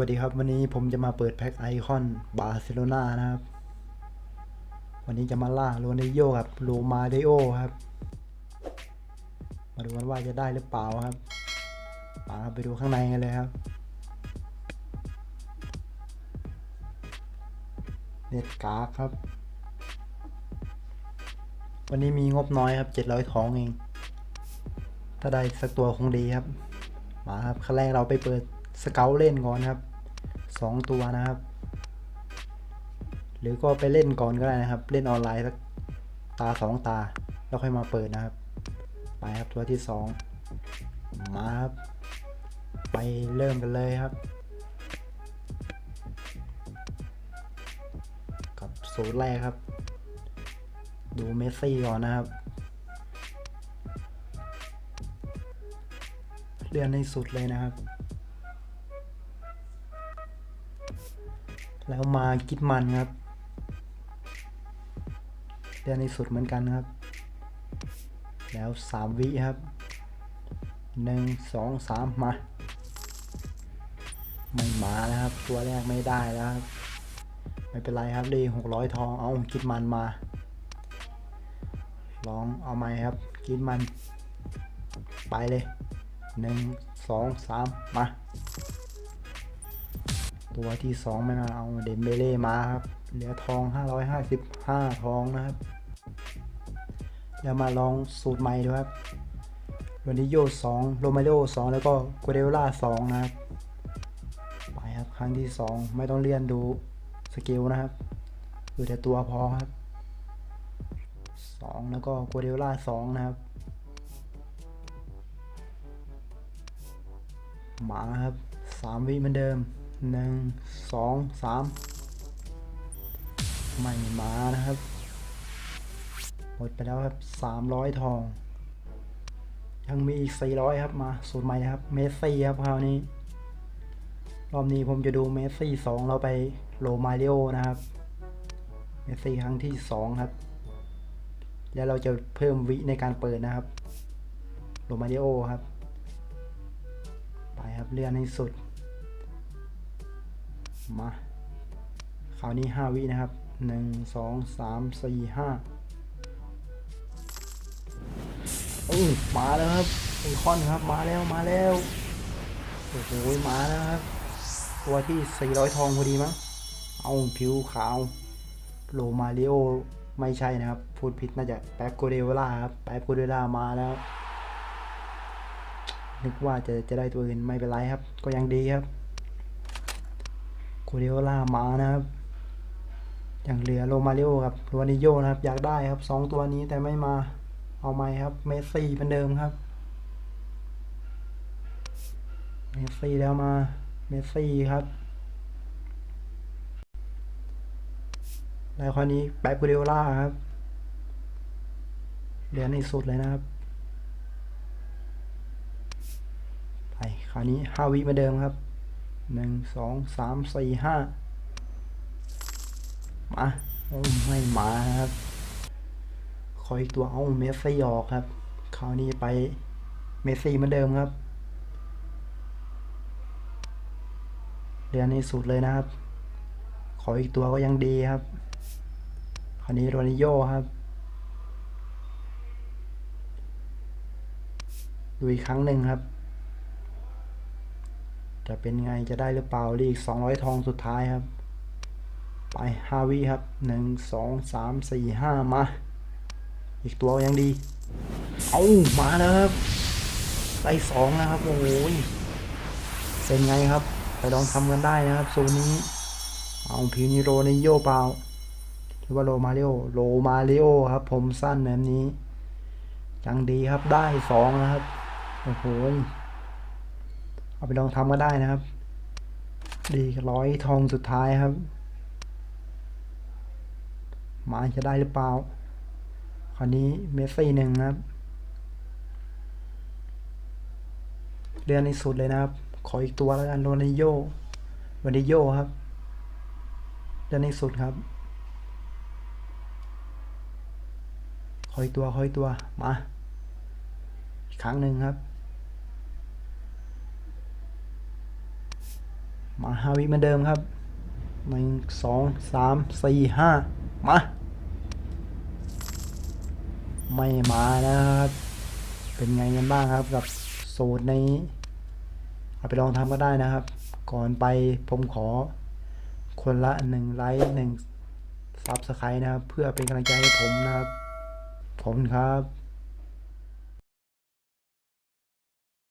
วัสดีครับ วันนี้ผมจะมาเปิดแพ็คไอคอนบาร์เซโลนานะครับ วันนี้จะมาล่าโรนัลโยกับโรมาเดโอครับ มาดูกันว่าจะได้หรือเปล่าครับมาครับไปดูข้างในกันเลยครับ เน็ตกาครับ วันนี้มีงบน้อยครับ 700ทองเอง ถ้าได้สักตัวคงดีครับ มาครับขั้นแรกเราไปเปิด สเกลเล่นก่อนครับสองตัวนะครับ หรือก็ไปเล่นก่อนก็ได้นะครับ เล่นออนไลน์สักตาสองตา แล้วค่อยมาเปิดนะครับ ไปครับตัวที่สองมาครับ ไปเริ่มกันเลยครับ กับสูตรแรกครับ ดูเมสซี่ก่อนนะครับเลื่อนในสุดเลยนะครับ แล้วมากิดมันครับเลื่อนในสุดเหมือนกันครับ แล้วสามวิครับหนึ่งสองสามมา ไม่มาแล้วครับ ตัวแรกไม่ได้แล้วครับ ไม่เป็นไรครับเลยหกร้อยทอง เอากิดมันมา ลองเอาไหมครับ กิดมัน ไปเลยหนึ่งสองสามมา ตัวที่สองไม่มาเอาเดมเบเล่มาครับเหลือทอง 555 ทองนะครับแล้วมาลองสูตรใหม่ดูครับโรนิโย2โรมาโย2แล้วก็กัวเดล่า2นะครับ ไปครับครั้งที่ 2 ไม่ต้องเลื่อนดูสกิลนะครับดูแต่ตัวพอครับ 2 แล้วก็กัวเดล่า2นะครับมาครับสามวิเหมือนเดิม หนึ่งสองสามไม่มานะครับ หมดไปแล้วครับสามร้อยทอง ยังมีอีกสี่ร้อยครับมาสูตรใหม่นะครับ เมสซี่ครับคราวนี้ รอบนี้ผมจะดูเมสซี่สองเราไปโรมาเรโอนะครับ เมสซี่ครั้งที่สองครับ แล้วเราจะเพิ่มวิในการเปิดนะครับ โรมาเรโอครับ ไปครับเลื่อนให้สุด มาคราวนี้ 5 วินะครับ 1 2 3 4 5อือมาแล้วครับไอคอนครับมาแล้วมาแล้วโอ้โหมาแล้วครับ ตัวที่ 400 ทองพอดีมั้งเอาผิวขาวโลมาริโอไม่ใช่นะครับ พูดผิดน่าจะแป๊บโกเดวล่าครับแป๊บโกเดวล่ามาแล้ว นึกว่าจะจะได้ตัวอื่นไม่เป็นไรครับ ก็ยังดีครับ คูเดโอล่ามานะครับ อย่างเหลือโรมาริโอครับโรนิโยนะครับ อยากได้ครับสองตัวนี้แต่ไม่มา เอาไหมครับ เมสซี่เป็นเดิมครับ เมสซี่แล้วมา เมสซี่ครับแล้วคราวนี้แป๊บกูเดโอล่าครับ เหลือในสุดเลยนะครับ ไปคราวนี้ห้าวิเหมาเดิมครับ หนึ่งสองสามสี่ห้ามาโอ้ไม่มาครับคอยตัวเอาเมสซี่ออกครับคราวนี้ไปเมสซี่เหมือนเดิมครับเรียนในสุดเลยนะครับ ขออีกตัวก็ยังดีครับ คราวนี้โรนิโยครับดูอีกครั้งหนึ่งครับ จะเป็นไงจะได้หรือเปล่าลีก200ทองสุดท้ายครับ ไป5วิครับ1 2 3 4 5มา อีกตัวยังดี เอามาแล้วครับได้สองนะครับโอ้ยเป็นไงครับไปลองทำกันได้นะครับโซนนี้ เอาพิวนิโรในโยเปล่าหรือว่าโรมาริโอโรมาริโอครับ ผมสั้นแบบนี้ยังดีครับได้สองนะครับ โอ้โห เอาไปลองทำก็ได้นะครับ ดีร้อยทองสุดท้ายครับมาจะได้หรือเปล่า คราวนี้เมสซี่หนึ่งนะครับเดือนในสุดเลยนะครับ ขออีกตัวแล้วกันโรนิโยโรนิโยครับ เดือนในสุดครับ ขออีกตัว ขออีกตัว มา อีกครั้งหนึ่งครับ มาห้าวิเหมือนเดิมครับหนึ่งสองสามสี่ห้ามา ไม่มานะครับ เป็นไงกันบ้างครับกับสูตรนี้เอาไปลองทำก็ได้นะครับ ก่อนไปผมขอคนละหนึ่งไลค์หนึ่งซับสไครต์นะครับ เพื่อเป็นกำลังใจให้ผมนะครับ ผมครับ